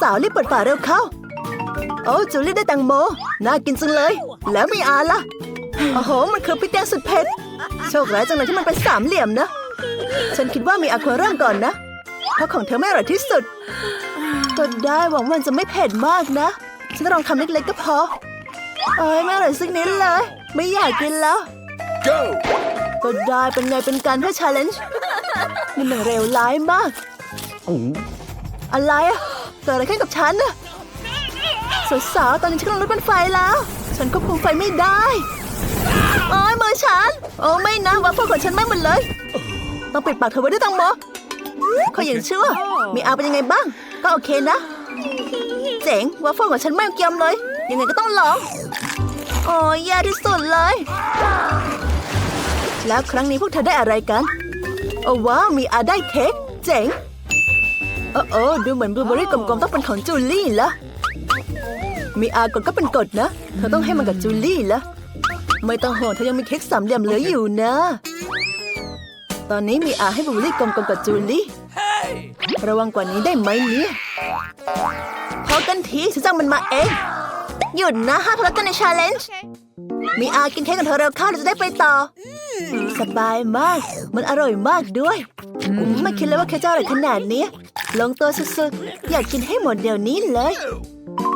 สาวๆรีบเปิดฝาเร็วเข้า โอ้จูลี่ได้แตงโม น่ากินจังเลย แล้วมีอาล่ะ โอ้โห มันคือพริกแดงสุดเผ็ด โชคร้ายจังเลยที่มันเป็นสามเหลี่ยมนะ ฉันคิดว่ามีอาควาเริ่มก่อนนะ เพราะของเธอไม่อร่อยที่สุด ก็ได้หวังว่ามันจะไม่เผ็ดมากนะ ฉันจะลองทำเล็กๆก็พอ เอ้ยไม่อร่อยสักนิดเลย ไม่อยากกินแล้ว Go! ก็ได้เป็นไงเป็นการเพื่อชาเลนจ์นี่มันเร็วร้ายมาก อะไรอะ เกิดอะไรขึ้นกับฉันอะสาวๆตอนนี้ฉันกำลังรถเป็นไฟแล้ว ฉันควบคุมไฟไม่ได้โอ้ยมือฉัน โอ้ไม่นะวัฟเฟิลของฉันไม่หมดเลย ต้องปิดปากเธอไว้ด้วยตังโมเขาอย่างเชื่อ มีอาเป็นยังไงบ้าง ก็โอเคนะ เจ๋งวัฟเฟิลของฉันไม่เกียมเลย ยังไงก็ต้องลองโอ้ยแย่ที่สุดเลย แล้วครั้งนี้พวกเธอได้อะไรกัน โอ้ว้าวมีอาได้เค้กเจ๋ง โอ้โอ้ดูเหมือนบลูเบอร์รี่กลมๆต้องเป็นของจูลี่ละมีอากดก็เป็นกฎนะ เธอต้องให้มันกับจูลี่ละไม่ต้องห่วงเธอยังมีเค้กสามเหลี่ยมเหลืออยู่นะ ตอนนี้มีอาให้บลูเบอร์รี่กลมๆกับจูลี่ Hey! ระวังกว่านี้ได้ไหมเนี่ยพอกันทีฉันจะเอามันมาเอง หยุดนะห้ามทะเลาะกันในชาเลนจ์มีอากินเค้กกับเธอเร็วเข้าเราจะได้ไปต่ออสบายมาก มันอร่อยมากด้วยอืมไม่คิดเลยว่าเค้กจะอร่อยขนาดนี้ ลงตัวสุดๆ อยากกินให้หมดเดี๋ยวนี้เลย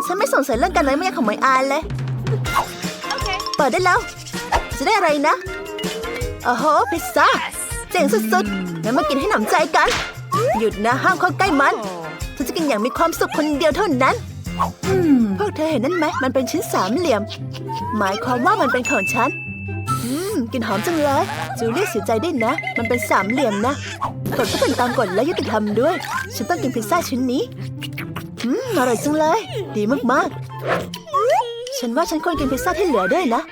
ฉันไม่สงสัยเรื่องการเลยไม่ยากของหมายอานเลย เปิดได้แล้ว จะได้อะไรนะโอ้โหพิซซ่า เจ๋งสุดๆงั้นมากินให้หนำใจกัน หยุดนะห้ามเข้าใกล้มันฉันจะกินอย่างมีความสุขคนเดียวเท่านั้นพวกเธอเห็นนั่นไหม มันเป็นชิ้นสามเหลี่ยม หมายความว่ามันเป็นของฉันอืม กลินหอมจังเลยจูเลียเสียใจด้วยนะ มันเป็นสามเหลี่ยมนะกฎก็เป็นตามกฎและยุติธรรมด้วย ฉันต้องกินพิซซ่าชิ้นนี้อืมอร่อยจังเลย ดีมากๆ ฉันว่าฉันควรกินพิซซ่าที่เหลือด้วยนะ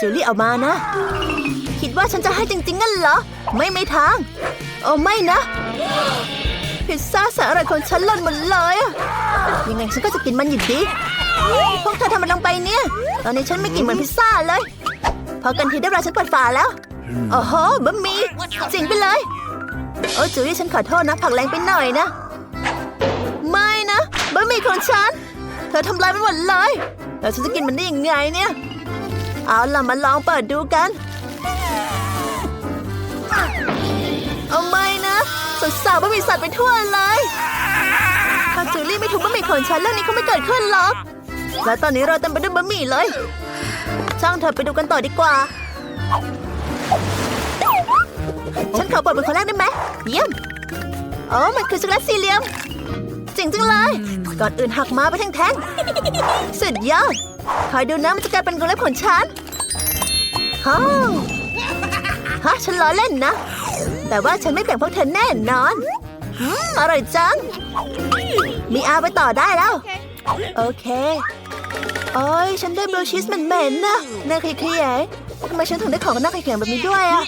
จูเลี่เอามานะ คิดว่าฉันจะให้จริงๆงั้นเหรอ ไม่ไม่ทางโอ้ไม่นะ พิซซ่าแสนอร่อยของฉันหล่นหมดเลยอะยังไงฉันก็จะกินมันอยู่ดีพวกเธอทำมันลงไปเนี่ย ตอนนี้ฉันไม่กินเหมือนพิซซ่าเลย พอกันทีได้เวลาฉันเปิดฝาแล้วโอ้โหบะหมี่จริงไปเลย โอ้จูลี่ฉันขอโทษนะ ผักแรงไปหน่อยนะ ไม่นะบะหมี่ของฉัน เธอทำลายมันหมดเลยแล้วฉันจะกินมันได้ยังไงเนี่ย เอาล่ะมาลองเปิดดูกันเอาไม่นะสดสาวบะหมี่สัตว์ไปทั่วเลยถ้าจูลี่ไม่ถูกบะหมี่ของฉันเรื่องนี้คงไม่เกิดขึ้นหรอก และตอนนี้เราเต็มไปด้วยบะหมี่เลย ช่างเถอะไปดูกันต่อดีกว่า ฉันขอเปิดเป็นคนแรกได้ไหม เยี่ยมโอ้มันคือช็อกโกแลตสี่เหลี่ยมเจ๋งจังเลย ก่อนอื่นหักมาไปแท่งๆสุดยอด คอยดูนะมันจะกลายเป็นกรงเล็บของฉันฮ่าวฮะฉันล้อเล่นนะ แต่ว่าฉันไม่แบ่งพวกเธอแน่นอนอืมอร่อยจัง มีอาไปต่อได้แล้ว โอเค โอ้ยฉันได้บลูชีสเหม็นๆนะน่าขยะแขยงทำไมฉันถึงได้ของน่าขยะแขยงแบบนี้ด้วยอะ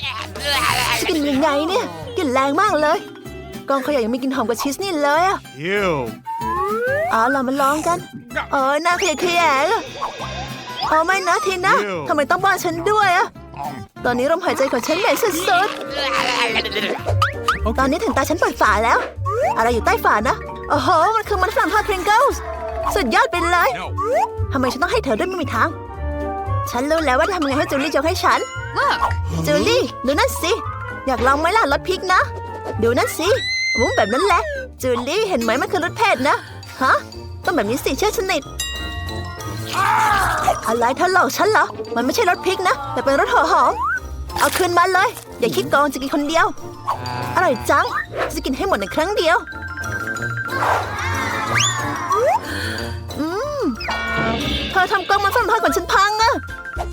จะกินยังไงเนี่ยกลิ่นแรงมากเลย กองขยะยังมีกลิ่นหอมกว่าชีสนี่เลยอะ Ew. เอาล่ะมาลองกันโอ้ยน่าขยะแขยงอะเอาไม่นะทีนะทำไมต้องบ้านฉันด้วยอะตอนนี้ลมหายใจของฉันใหญ่สุดๆตอนนี้ถึงตาฉันเปิดฝาแล้ว อะไรอยู่ใต้ฝานะโอ้โห มันคือมันฝรั่งทอดพริงเกิลส์ สุดยอดไปเลย No. ทำไมฉันต้องให้เธอด้วยไม่มีทาง ฉันรู้แล้วว่าจะทำยังไงให้จูลี่ยกให้ฉัน จูลี่ ดูนั่นสิ อยากลองไหมล่ะรสพริกนะ ดูนั่นสิวุ้งแบบนั้นแหละ จูลี่เห็นไหมมันคือรสเผ็ดนะ ฮะ ต้องแบบนี้สิเชื่อสนิทอะไรเธอหลอกฉันเหรอ มันไม่ใช่รสพริกนะ แต่เป็นรสหัวหอม เอาคืนมาเลย อย่าคิดโกองจะกินคนเดียว อร่อยจัง จะกินให้หมดในครั้งเดียว เธอทำกล้องมันฝรั่งทอดของฉันพังอะ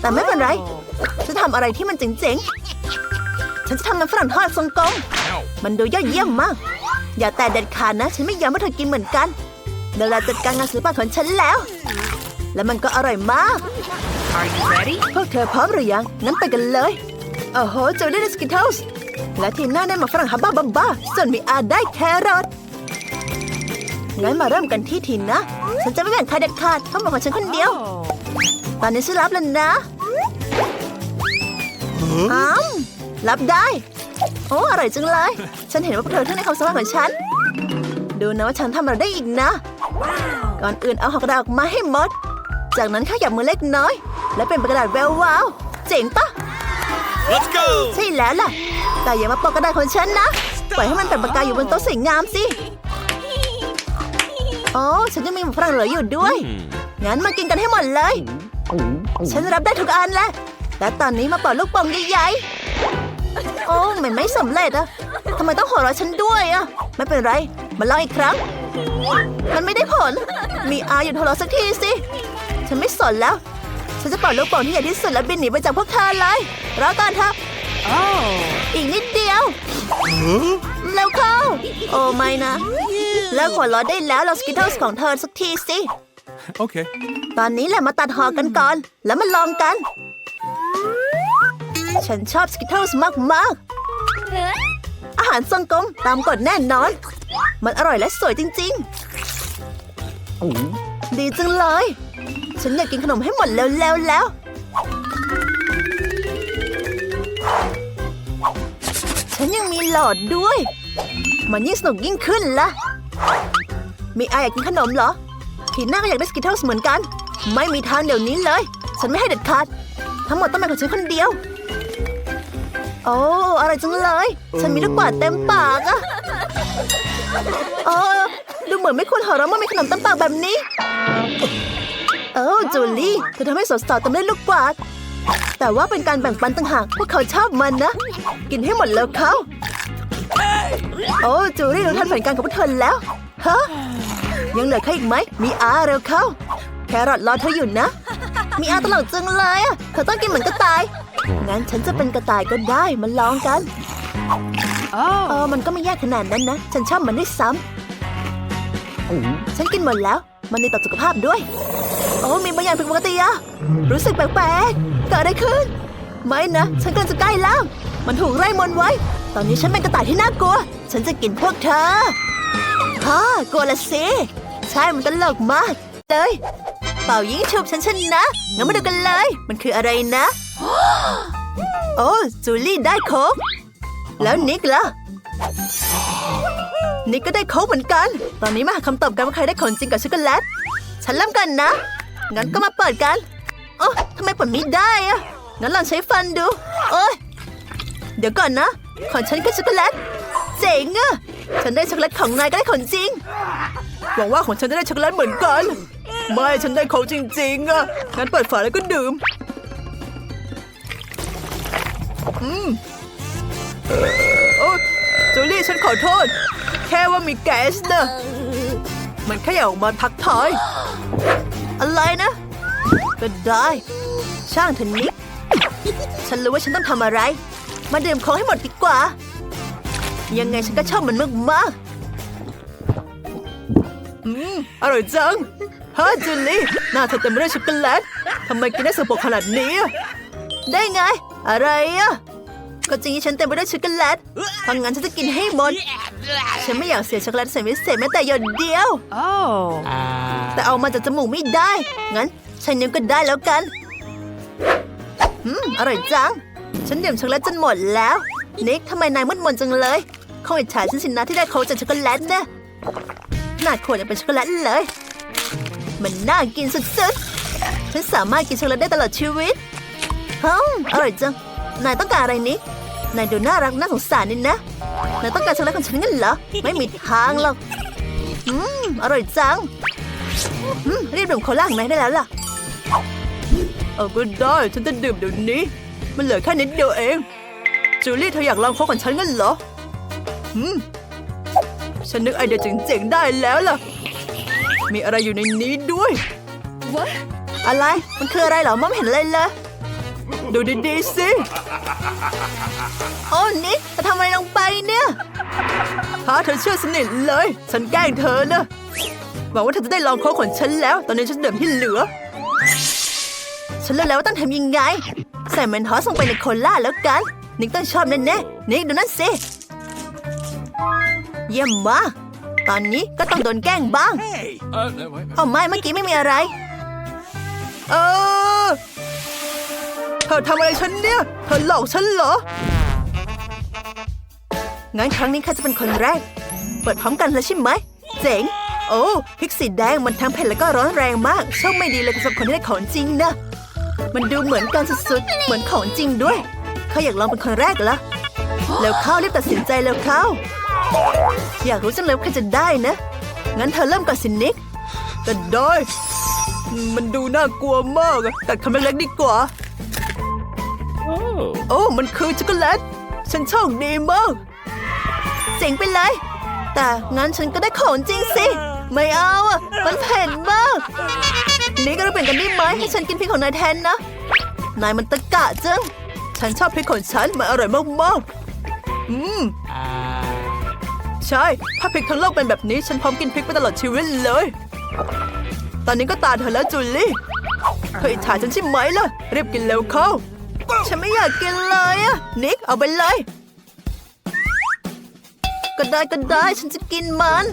แต่ไม่เป็นไรฉันทำอะไรที่มันเจ๋งๆ ฉันจะทำมันฝรั่งทอดทรงกลม No. มันดูยอดเยี่ยมมาก อย่าแต่เด็ดขาดนะ ฉันไม่ยอมให้เธอกินเหมือนกันเดี๋ยวเราจัดการงานศิลปะของฉันแล้ว และมันก็อร่อยมาก Are you ready? พวกเธอพร้อมหรือยังงั้นไปกันเลยโอ้โหเจอได้สกิทเทิลส์และทีน่าได้หมาฝรั่งฮับบ้าบัมบ้าส่วนมีอาได้แครอทงั้นมาเริ่มกันที่ทีนะ ฉันจะไม่แบ่งใครเด็ดขาดเพราะมันของฉันคนเดียว ตอนนี้ฉันรับแล้วนะอ้ามรับได้ โอ้อร่อยจังเลย ฉันเห็นว่าพวกเธอทั้งในความสามารถของฉัน ดูนะว่าฉันทำอะไรได้อีกนะ ก่อนอื่นเอาหอกกระดาษออกมาให้หมด จากนั้นขยับมือเล็กน้อย และเป็นกระดาษแวววาว เจ๋งปะ Let's go! ใช่แล้วล่ะ แต่อย่ามาปอกกระดาษของฉันนะ ปล่อยให้มันเป็นปากกาอยู่บนโต๊ะสวยงามสิ โอ้ฉันยังมีหมูฝรั่งเหลืออยู่ด้วย งั้นมากินกันให้หมดเลย ฉันรับได้ทุกอันแหละและตอนนี้มาเป่าลูกโป่งใหญ่ๆ โอ้มันไม่สำเร็จอะทำไมต้องหัวเราะฉันด้วยอะไม่เป็นไร มาลองอีกครั้ง มันไม่ได้ผล มีอาหยุดหัวเราะสักทีสิ ฉันไม่สนแล้ว ฉันจะเป่าลูกโป่งที่ใหญ่ที่สุดและบินหนีไปจากพวกเธอเลยรอก่อนเถอะอีกนิดเดียวเร็วเข้า โอ้ไม่นะ แล้วหัวเราะได้แล้วเราสกิทเทิลส์ของเธอสักทีสิ Okay. ตอนนี้แหละมาตัดหอกันก่อน แล้วมาลองกัน ฉันชอบสกิทเทิลส์มากๆอาหารทรงกลมตามกฎแน่นอน มันอร่อยและสวยจริงๆ ดีจังเลย ฉันอยากกินขนมให้หมดเร็วๆแล้วฉันยังมีหลอดด้วย มันยิ่งสนุกยิ่งขึ้นละ มีอาอยากกินขนมเหรอทีหน้าก็อยากได้สกิทเทิลส์เหมือนกัน ไม่มีทางเดี๋ยวนี้เลย ฉันไม่ให้เด็ดขาด ทั้งหมดต้องเป็นของฉันคนเดียว โอ้อะไรจังเลย ฉันมีลูกกวาดเต็มปากอะโอ้ดูเหมือนไม่ควรหัวเราะเมื่อมีขนมเต็มปากแบบนี้เออจูลี่เธอทำให้สาวๆเต็มด้วยลูกกวาด แต่ว่าเป็นการแบ่งปันต่างหากพวกเขาชอบมันนะ กินให้หมดแล้วเขา โอ้จูลี่เราทันแผนการกับพวกเธอแล้วฮะยังเหลือใครอีกไหมมีอาเร็วเข้า แครอทรอเธออยู่นะ มีอาตลกจังเลยอะเธอต้องกินเหมือนกระต่ายงั้นฉันจะเป็นกระต่ายก็ได้มาลองกันเออมันก็ไม่ยากขนาดนั้นนะ ฉันชอบมันด้วยซ้ำฉันกินหมดแล้ว มันดีต่อสุขภาพด้วย โอ้มีบางอย่างผิดปกติอะรู้สึกแปลกๆเกิดอะไรขึ้น ไม่นะ ฉันกำลังจะใกล้แล้ว มันถูกไล่มนต์ไว้ ตอนนี้ฉันเป็นกระต่ายที่น่ากลัว ฉันจะกินพวกเธอฮ่ากลัวละสิ ใช่ มันตลกมาก เลย เป่ายิงฉุบฉันชนะงั้นมาดูกันเลย มันคืออะไรนะ โอ้ จูลี่ได้โค้กแล้วนิกล่ะ นิกก็ได้โค้กเหมือนกัน ตอนนี้มาหาคำตอบกันว่าใครได้ของจริงกับช็อกโกแลต ฉันเริ่มกันนะ งั้นก็มาเปิดกันโอ้ทำไมเปิดไม่ได้อะงั้นลองใช้ฟันดู โอ้ยเดี๋ยวก่อนนะ ของฉันก็ช็อกโกแลต เจ๋งอะฉันได้ช็อกโกแลตของนายก็ได้ของจริง หวังว่าของฉันจะได้ช็อกโกแลตเหมือนกัน ไม่ฉันได้ของจริงๆอะงั้นเปิดฝาแล้วก็ดื่ม อืมโอ้จูลี่ฉันขอโทษ แค่ว่ามีแก๊สนะมันแค่อยากออกมาทักทาย อะไรนะก็ได้ ช่างเถอะนิก ฉันรู้ว่าฉันต้องทำอะไร มาดื่มของให้หมดดีกว่า ยังไงฉันก็ชอบมันมากมากๆอืมอร่อยจังฮะจูลี่หน้าเธอเต็มไปด้วยช็อกโกแลตทำไมกินได้สกปรกขนาดนี้อะได้ไง อะไรอะก็จริงที่ฉันเต็มไปด้วยช็อกโกแลตเพราะงั้นฉันจะกินให้หมด ฉันไม่อยากเสียช็อกโกแลตใส่พิเศษแม้แต่หยดเดียว Oh. แต่เอามาจากจมูกไม่ได้ งั้นใช้นิ้วก็ได้แล้วกัน อืม อร่อยจัง ฉันดื่มช็อกโกแลตจนหมดแล้ว นิกทำไมนายมืดมนจังเลยคงอิจฉาฉันสินะที่ได้โค้กจากช็อกโกแลตนะขนาดขวดยังเป็นช็อกโกแลตเลย มันน่ากินสุดๆ ฉันสามารถกินช็อกโกแลตได้ตลอดชีวิตฮึมอร่อยจัง นายต้องการอะไรนิกนายดูน่ารักน่าสงสารนี่นะ นายต้องการช็อกโกแลตของฉันงั้นเหรอ ไม่มีทางหรอก อืม อร่อยจังอืมรีบดื่มโคลาของนายได้แล้วล่ะ เอาก็ได้ ฉันจะดื่มเดี๋ยวนี้ มันเหลือแค่นิดเดียวเอง จูลี่เธออยากลองโค้กของฉันงั้นเหรออืมฉันนึกไอเดียเจ๋งๆได้แล้วล่ะ มีอะไรอยู่ในนี้ด้วยอะไร มันคืออะไรเหรอมองไม่เห็นอะไรเลยดูดีๆสิโอ้นิกเธอทำอะไรลงไปเนี่ยถ้าเธอเชื่อสนิทเลย ฉันแกล้งเธอนะหวังว่าเธอจะได้ลองโค้กของฉันแล้ว ตอนนี้ฉันเดิมที่เหลือ ฉันรู้แล้วว่าต้องทำยังไง ใส่เมนทอสลงไปในโคล่าแล้วกัน นิกต้องชอบแน่ๆนิกดูนั่นสิ เยี่ยมมาก ตอนนี้ก็ต้องโดนแกล้งบ้าง Hey! Uh, no, wait. เอาไม่เมื่อกี้ไม่มีอะไร เออ เธอทำอะไรฉันเนี่ย เธอหลอกฉันเหรอ งั้นครั้งนี้ใครจะเป็นคนแรก เปิดพร้อมกันเลยใช่ไหม เจ๋ง โอ้พริกสีแดงมันทั้งเผ็ดแล้วก็ร้อนแรงมากโชคไม่ดีเลยสำหรับคนที่ได้ของจริงนะ มันดูเหมือนกันสุดๆ เหมือนของจริงด้วยเขาอยากลองเป็นคนแรกละแล้วเข้ารีบตัดสินใจแล้วเข้า อยากรู้จังเลยว่าใครจะได้นะ งั้นเธอเริ่มก่อนสินิกก็ได้ มันดูน่ากลัวมากอะตัดคำเล็กๆดีกว่า Oh. โอ้ มันคือช็อกโกแลต ฉันโชคดีมาก เจ๋งไปเลย แต่งั้นฉันก็ได้ของจริงสิ ไม่เอาอะ มันเผ็ดมาก นี่ก็ต้องเปลี่ยนกันได้ไหมให้ฉันกินพริกของนายแทนนะ นายมันตะกะจัง ฉันชอบพริกของฉันมันอร่อยมากๆ อืม ใช่ ถ้าพริกทั้งโลกเป็นแบบนี้ ฉันพร้อมกินพริกไปตลอดชีวิตเลย ตอนนี้ก็ตาเธอแล้วจูลี่เธออิจฉาฉันใช่ไหมล่ะรีบกินเร็วเข้า ฉันไม่อยากกินเลยอะนิกเอาไปเลย ก็ได้ก็ได้ฉันจะกินมัน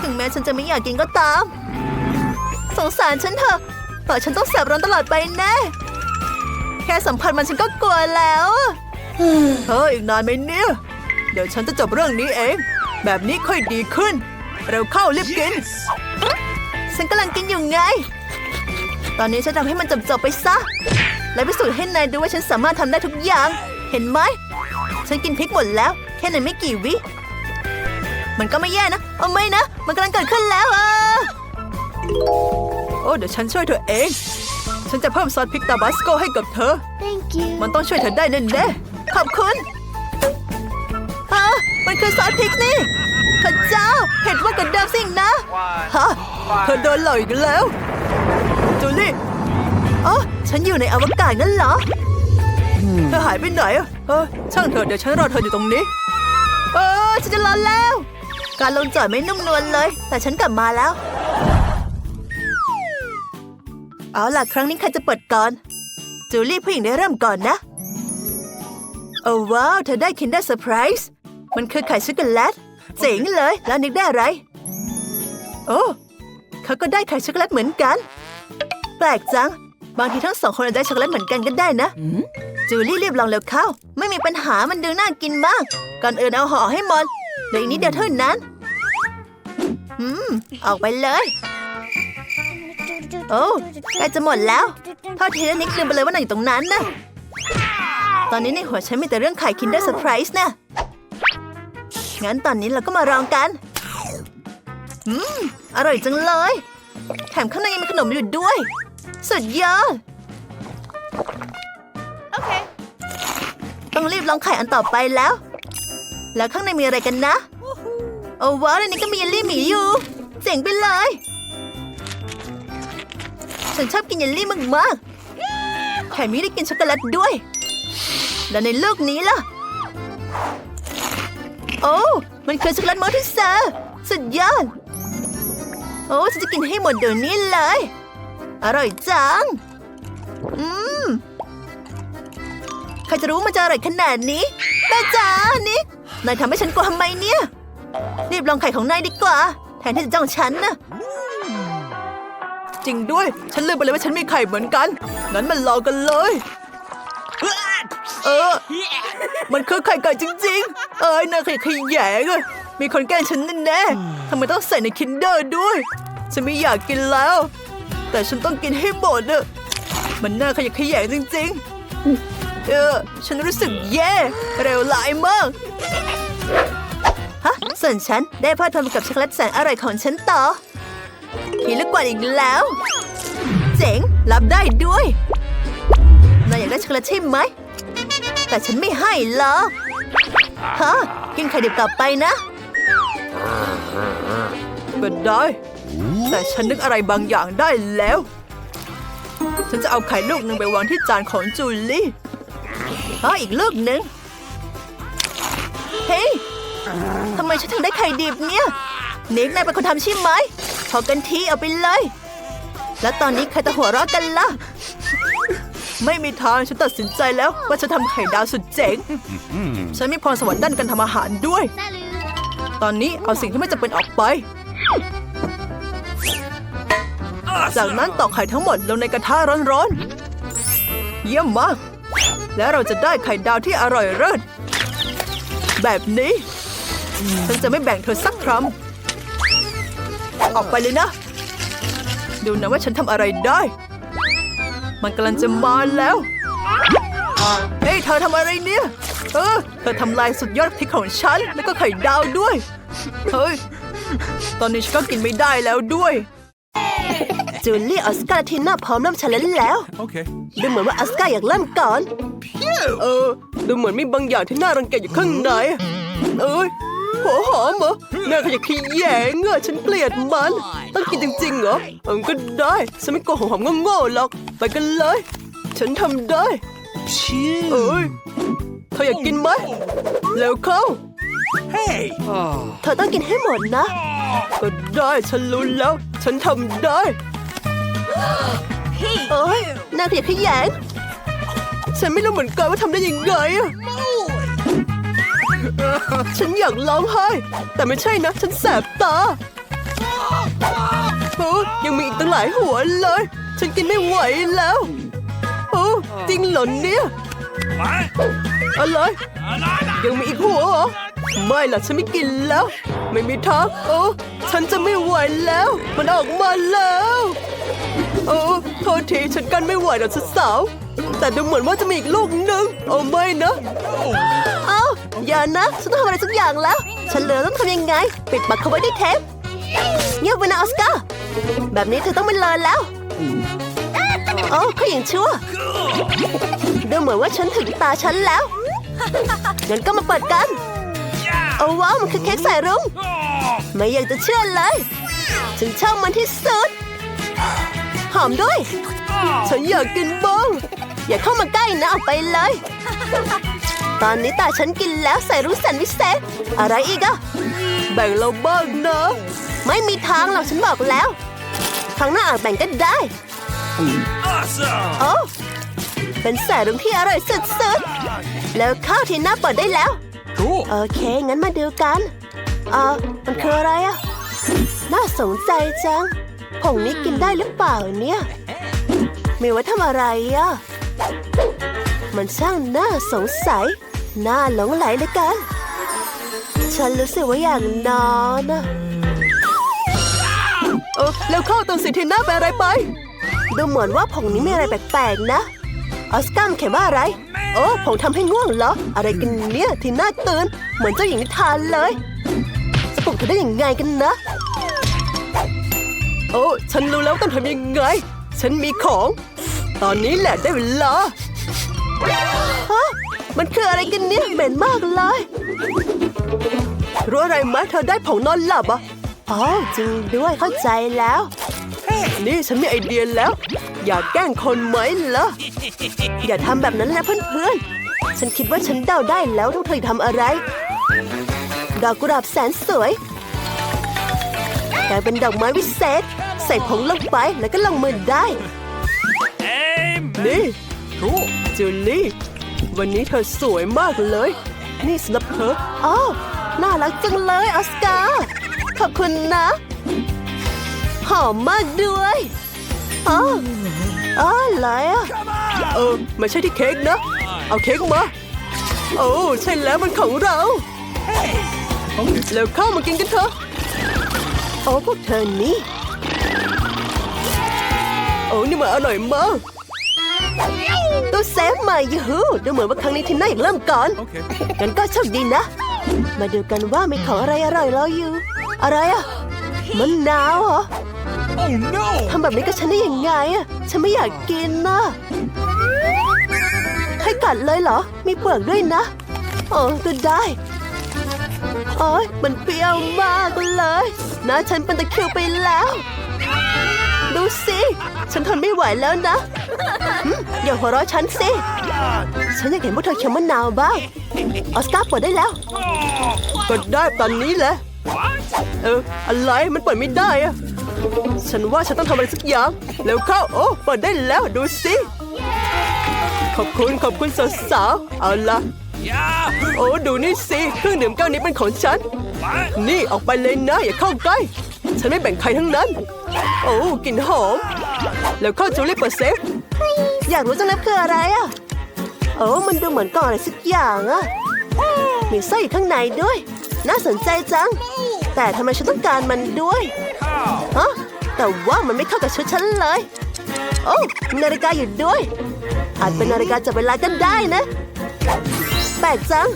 ถึงแม้ฉันจะไม่อยากกินก็ตาม สงสารฉันเถอะต่อฉันต้องแสบร้อนตลอดไปแน่แค่สัมผัสมันฉันก็กลัวแล้วอะเฮ้ยอีกนานไหมเนี่ย เดี๋ยวฉันจะจบเรื่องนี้เอง แบบนี้ค่อยดีขึ้น เร็วเข้ารีบกิน ฉันกำลังกินอยู่ไง ตอนนี้ฉันทำให้มันจบๆไปซะ และพิสูจน์ให้นายดูว่าฉันสามารถทำได้ทุกอย่าง เห็นไหม ฉันกินพริกหมดแล้ว แค่ในไม่กี่วิ มันก็ไม่แย่นะ เอาไม่นะ มันกำลังเกิดขึ้นแล้วอะ โอ้เดี๋ยวฉันช่วยเธอเอง ฉันจะเพิ่มซอสพริกตาบาสโกให้กับเธอ Thank you. มันต้องช่วยเธอได้แน่ๆขอบคุณฮะมันคือซอสพริกนี่พระเจ้าเผ็ดมากกว่าเดิมสินะฮะเธอโดนหลอกอีกแล้ว จูลี่อ๋อฉันอยู่ในอวกาศงั้นเหรอเธอหายไปไหนอะเออช่างเถอะเดี๋ยวฉันรอเธออยู่ตรงนี้ เออฉันจะรอแล้ว การลงจอดไม่นุ่มนวลเลย แต่ฉันกลับมาแล้ว เอาล่ะ ครั้งนี้ใครจะเปิดก่อน จูลี่ผู้หญิงได้เริ่มก่อนนะ โอ้ว้าว เธอได้คินได้เซอร์ไพรส์มันคือไข่ช็อกโกแลต เจ๋งเลย แล้วนิกได้อะไร โอ้เขาก็ได้ไข่ช็อกโกแลตเหมือนกัน แปลกจัง บางทีทั้งสองคนอาจจะได้ช็อกโกแลตเหมือนกันก็ได้นะ จูลี่รีบลองเร็วเข้า ไม่มีปัญหามันดูน่ากินมาก ก่อนอื่นเอาห่อให้หมดเหลืออีกนิดเดียวเท่านั้นอืมออกไปเลย โอ้ใกล้จะหมดแล้วโทษทีนะนิกลืมไปเลยว่านายอยู่ตรงนั้นนะ ตอนนี้ในหัวฉันมีแต่เรื่องไข่คินได้เซอร์ไพรส์นะงั้นตอนนี้เราก็มาลองกัน อืม อร่อยจังเลย แถมข้างในยังมีขนมอยู่ด้วย สุดยอด Okay. ต้องรีบลองไข่อันต่อไปแล้ว แล้วข้างในมีอะไรกันนะ โอ้ว้าวในนี้ก็มีเยลลี่หมีอยู่ เจ๋งไปเลย ฉันชอบกินเยลลี่มากๆแถมมีได้กินช็อกโกแลตด้วย แล้วในลูกนี้ล่ะ โอ้มันคือช็อกโกแลตมอลติเซอร์สุดยอด โอ้ฉันจะกินให้หมดเดี๋ยวนี้เลย อร่อยจัง อืมใครจะรู้มันจะอร่อยขนาดนี้แม่จ๋านิกนายทำให้ฉันกลัวทำไมเนี่ยรีบลองไข่ของนายดีกว่า แทนที่จะจ้องฉันนะ จริงด้วย ฉันลืมไปเลยว่าฉันมีไข่เหมือนกันงั้นมันลองกันเลย เออ มันคือไข่ไก่จริง ๆ เอ้ยน่าขยะแขยงอะมีคนแกล้งฉันแน่ๆทำไมต้องใส่ในคินเดอร์ด้วย ฉันไม่อยากกินแล้ว แต่ฉันต้องกินให้หมดอะมันน่าขยะแขยงจริง ๆ เออ ฉันรู้สึกแย่ เร็วหลายมาก ฮะ ส่วนฉันได้พลิดเพลินกับช็อกโกแลตแสนอร่อยของฉันต่อ ทีละกว่าอีกแล้ว เจ๋ง รับได้ด้วยนายอยากได้ช็อกโกแลตใช่ไหม แต่ฉันไม่ให้หรอกฮะกินไข่ดิบกลับไปนะก็นได้ แต่ฉันนึกอะไรบางอย่างได้แล้ว ฉันจะเอาไข่ลูกหนึ่งไปวางที่จานของจูลี่อ๋ออีกลูกหนึ่งเฮ้ยทำไมฉันถึงได้ไข่ดิบเนี่ยเน็กนายเป็นคนทำใช่ไหม อกันทีเอาไปเลย แล้วตอนนี้ใครจะหัวเราะกันล่ะ ไม่มีทางฉันตัดสินใจแล้ว ว่าจะทำไข่ดาวสุดเจ๋ง ฉันมีพรสวรรค์ด้านการทำอาหารด้วย ตอนนี้เอาสิ่งที่ไม่จำเป็นออกไป จากนั้นตอกไข่ทั้งหมดลงในกระทะร้อนๆ เยี่ยมมาก แล้วเราจะได้ไข่ดาวที่อร่อยเลิศแบบนี้ ฉันจะไม่แบ่งเธอสักค ออกไปเลยนะ ดูนะว่าฉันทำอะไรได้ มันกำลังจะมาแล้ว เฮ้ยเธอทำอะไรเนี่ย เออ เธอทำลายสุดยอดพริกของฉัน แล้วก็ไข่ดาวด้วย เฮ้ย ตอนนี้ฉันก็กินไม่ได้แล้วด้วย จูลี่ออสการ์และทีน่าพร้อมเริ่มชันเลนแล้ว Okay. ดูเหมือนว่าออสการ์อยากเริ่มก่อน เออ ดูเหมือนมีบางอย่างที่น่ารังเกียจอยู่ข้างใน เอ้ย หหอมเหรอน่าขยะแขยงอะฉันเกลียดมัน ต้องกินจริงๆเหรอเออก็ได้ ฉันไม่โกหกหอมโง่ๆหรอก ไปกันเลย ฉันทำได้เอ้ยเธออยากกินไหมเร็วเข้า Hey. Oh. เธอต้องกินให้หมดนะ ก็ได้ฉันรู้แล้ว ฉันทำได้เอ้ยน่าขยะแขยงฉันไม่รู้เหมือนกันว่าทำได้ยังไงอะ ฉันอยากร้องไห้ แต่ไม่ใช่นะ ฉันแสบตาโอ้ยังมีอีกตั้งหลายหัวเลย ฉันกินไม่ไหวแล้วโอ้จริงเหรอเนี่ยอะไรยังมีอีกหัวเหรอไม่ล่ะฉันไม่กินแล้ว ไม่มีทางโอ้ฉันจะไม่ไหวแล้ว มันออกมาแล้วโอ้โทษทีฉันกันไม่ไหวแล้วสาวแต่ดูเหมือนว่าจะมีอีกลูกหนึ่งโอ้ไม่นะ อ้าอย่านะฉันต้องทำอะไรสักอย่างแล้ว ฉันเหลือต้องทำยังไง ปิดปากเขาไว้ด้วยเทปเงียบไปนะออสการ์แบบนี้เธอต้องไม่เลยแล้วโอ้เขาอย่างชั่วดูเหมือนว่าฉันถึงตาฉันแล้วงั้นก็มาเปิดกันโอ้ว้าวมันคือเค้กใส่รุ้ง Oh. ไม่อยากจะเชื่อเลยฉันชอบมันที่สุดหอมด้วย ฉันอยากกินบ้างอย่าเข้ามาใกล้นะออกไปเลย ตอนนี้ตาฉันกินแล้วใส่รู้สันวิเศษ อะไรอีกอะแบ่งเราบ้างนะ ไม่มีทางหรอกฉันบอกแล้ว ครั้งหน้าอาจแบ่งกันได้ Awesome. โอ้เป็นแสรุงที่อร่อยสุดๆ แล้วข้าวที่หน้าเปิดได้แล้ว Cool. โอเค งั้นมาดูกันเอ่อมันคืออะไรอะน่าสนใจจังผงนี้กินได้หรือเปล่าเนี่ยมีไว้ทำอะไรอะมันช่างน่าสงสัย น่าหลงไหลเหลยกันฉันรู้สึกว่าอยากนอนอะเออแล้วเข้าตรงสิทีน่าไปอะไรไป ดูเหมือนว่าผงนี้มีอะไรแปลกๆนะ ออสการ์เขียนว่าอะไร โอ้ผงทำให้ง่วงเหรอ อะไรกันเนี่ยที่น่าตื่น เหมือนเจ้าหญิงนิทานเลยจะปลุกเธอได้ยังไงกันนะ โอ้ฉันรู้แล้วต้องทำยังไง ฉันมีของ ตอนนี้แหละได้เวลาฮะ มันคืออะไรกันเนี่ยเหม็นมากเลยรู้อะไรไหมเธอได้ผงนอนหลับอะอ๋อจริงด้วยเข้าใจแล้ว นี่ฉันมีไอเดียแล้ว อย่าแกล้งคนไหมล่ะอย่าทำแบบนั้นนะเพื่อนๆ ฉันคิดว่าฉันเดาได้แล้วทุกเธอทำอะไร ดอกกุหลาบแสนสวยกลายเป็นดอกไม้วิเศษ ใส่ผงลงไปแล้วก็ลงมือได้ Amen. นี่ Cool. จูลี่ วันนี้เธอสวยมากเลย นี่สำหรับเธออ้าวน่ารักจังเลยออสการ์ขอบคุณนะ หอมมากด้วยอ๋ออ๋ออะไรอะเออไม่ใช่ที่เค้กนะ เอาเค้กมา โอ้ใช่แล้วมันของเรา แล้วเข้ามากินกันเถอะ โอ้พวกเธอนี่ โอ้นี่มันอร่อยมาก ตัวเซฟใหม่ยูฮูดูเหมือนว่าครั้งนี้ทีน่าอยากเริ่มก่อน Okay. งั้นก็โชคดีนะ มาดูกันว่ามีของอะไรอร่อยรออยู่ อะไรอะมันนาวเหรอ Oh no. ทำแบบนี้กับฉันได้ยังไงอะฉันไม่อยากกินนะให้กัดเลยเหรอ มีเปลือกด้วยนะโอ้ก็ได้โอ้ยมันเปรี้ยวมากเลยนะฉันเป็นตะคริวไปแล้ว ดูสิ ฉันทนไม่ไหวแล้วนะ อย่าหัวเราะฉันสิ ฉันอยากเห็นพวกเธอเคี้ยวมะนาวบ้าง ออสการ์เปิดได้แล้วก็ได้ตอนนี้แหละ เออ อะไร มันเปิดไม่ได้อะ ฉันว่าฉันต้องทำอะไรสักอย่างเร็วเข้า โอ้ เปิดได้แล้ว ดูสิ ขอบคุณ ขอบคุณสาวๆ เอาละโอ้ ดูนี่สิ เครื่องดื่มแก้วนี้เป็นของฉัน นี่ออกไปเลยนะ อย่าเข้าใกล้ ฉันไม่แบ่งใครทั้งนั้น โอ้กลิ่นหอม แล้วเข้าจูลี่เปิดเซฟ อยากรู้จังเลยคืออะไรอะโอ้มันดูเหมือนกล่องอะไรสักอย่างอะ มีสร้อยอยู่ข้างในด้วย น่าสนใจจัง แต่ทำไมฉันต้องการมันด้วย How? ฮะแต่ว่ามันไม่เข้ากับชุดฉันเลย โอ้มีนาฬิกาอยู่ด้วย อาจเป็นนาฬิกาจับเวลาก็ได้นะ แปลกจัง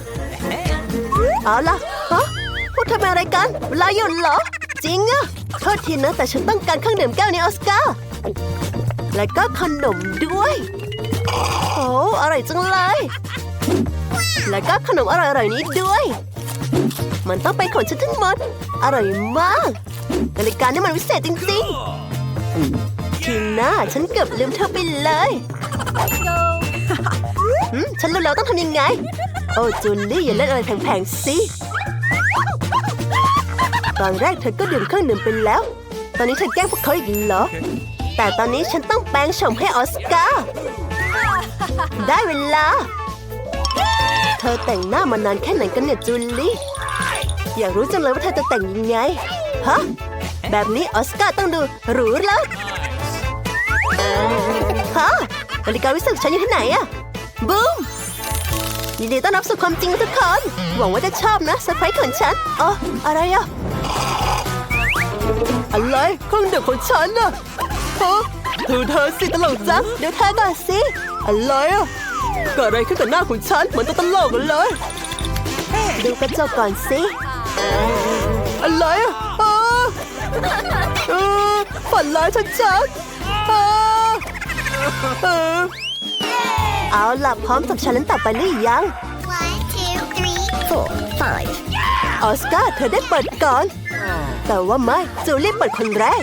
เอาล่ะฮะพวกเธอเป็นอะไรกัน เวลาหยุดเหรอ จริงอะโทษทีนะแต่ฉันต้องการเครื่องดื่มแก้วนี้ออสการ์และก็ขนมด้วย โอ้อร่อยจังเลย แล้วก็ขนมอร่อยๆนี้ด้วย มันต้องเป็นของฉันทั้งหมด อร่อยมากนาฬิกานี่มันวิเศษจริงๆ ทีน่าฉันเกือบลืมเธอไปเลยหืมฉันรู้แล้วต้องทำยังไง โอ้จูนลี่อย่าเล่นอะไรแผงๆสิ ตอนแรกเธอก็ดื่มเครื่องดื่มไปแล้ว ตอนนี้เธอแกล้งพวกเขาอีกเหรอ แต่ตอนนี้ฉันต้องแปลงโฉมให้ออสการ์ ได้เวลา เธอแต่งหน้ามานานแค่ไหนกันเนี่ยจูลี่ อยากรู้จังเลยว่าเธอจะแต่งยังไง ฮะ แบบนี้ออสการ์ต้องดูหรูแล้วฮะนาฬิกาวิเศษฉันอยู่ที่ไหนอะบูมยินดีต้อนรับสู่ความจริงทุกคน หวังว่าจะชอบนะเซอร์ไพรส์ของฉันอ๋ออะไรอะ อะไรเครื่องดื่มของฉันอะฮะดูเธอสิตลกจังเดี๋ยวเธอก่อนสิอะไรอะเกิดอะไรขึ้นกับหน้าของฉันเหมือนตัวตลกกันเลย ดูกระจกก่อนสิอะไรอะอ้าเออฝันร้ายชัดๆอ้าเออเอาล่ะพร้อมกับฉันนั้นต่อไปหรือยัง One, two, three, four, five. ออสการ์เธอได้เปิดก่อน แต่ว่าไม่จูลี่เปิดคนแรก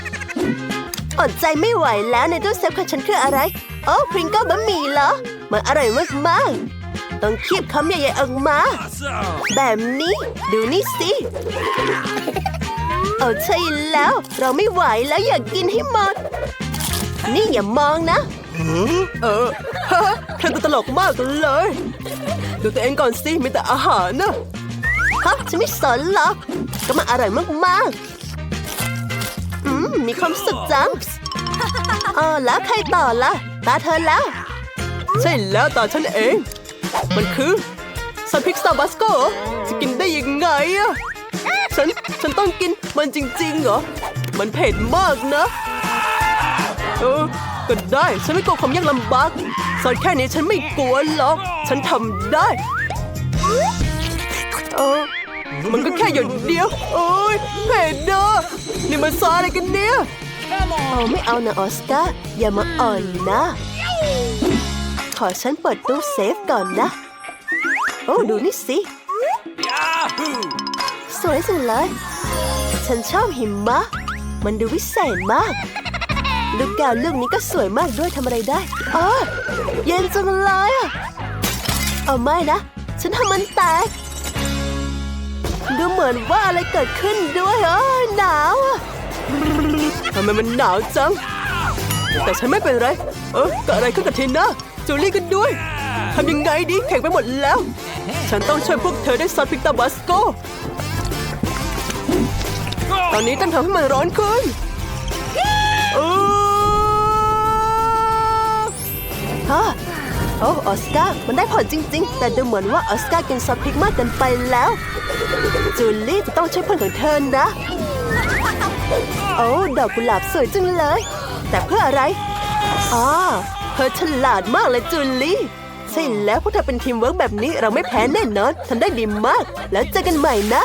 อดใจไม่ไหวแล้วในตู้เซฟของฉันคืออะไร โอ้พริงเกิลบะหมี่เหรอ มันอร่อยมากๆต้องคีบคำใหญ่ๆออกมา Awesome. แบบนี้ ดูนี่สิเอาใช่แล้ว เราไม่ไหวแล้วอยากกินให้หมด นี่อย่ามองนะเออฮะเธอตลกมากเลย ดูตัวเองก่อนสิมีแต่อาหารนะฮะฉันไม่สนหรอกก็มันอร่อยมากๆอื มมีความสุขจังเออแล้วใครต่อล่ะตาเธอแล้ว ใช่แล้วตาฉันเอง มันคือซันพริกสตาร์บัสโกเหรอจะกินได้ยังไงอะฉันฉันต้องกินมันจริงๆเหรอ มันเผ็ดมากนะ เออก็ได้ฉันไม่กลัวความยากลำบากสอนแค่นี้ฉันไม่กลัวหรอก ฉันทำได้ เออ มันก็แค่หยดเดียว โอ้ยเผ็ดนะนี่มันซออะไรกันเนี่ยเอาไม่เอานะออสการ์อย่ามาอ่อนนะ ขอฉันเปิดตู้เซฟก่อนนะ โอ้ดูนี่สิสวยสุดเลย ฉันชอบหิมะ มันดูวิเศษมาก ลูกแก้วลูกนี้ก็สวยมากด้วยทำอะไรได้อ๋อเย็นจังเลยอะเอาไม่นะ ฉันทำมันแตก ดูเหมือนว่าอะไรเกิดขึ้นด้วยเออหนาวอะทำไมมันหนาวจัง แต่ฉันไม่เป็นไร เออเกิดอะไรขึ้นกับทีน่าจูลี่ก็ด้วยทำยังไงดีแข็งไปหมดแล้ว ฉันต้องช่วยพวกเธอได้ซอสพริกตาบาสโก ตอนนี้ต้องทำให้มันร้อนขึ้นเออฮะ โอ้ออสการ์มันได้ผลจริง ๆ แต่ดูเหมือนว่าออสการ์กินซอสพริกมากเกินไปแล้ว จูลี่จะต้องช่วยเพื่อนของเธอนะ โอ้ดอกกุหลาบสวยจังเลย แต่เพื่ออะไรอ๋อเธอฉลาดมากเลยจูลี่ใช่แล้วพวกเธอเป็นทีมเวิร์กแบบนี้เราไม่แพ้แน่นอนทำได้ดีมาก แล้วเจอกันใหม่นะ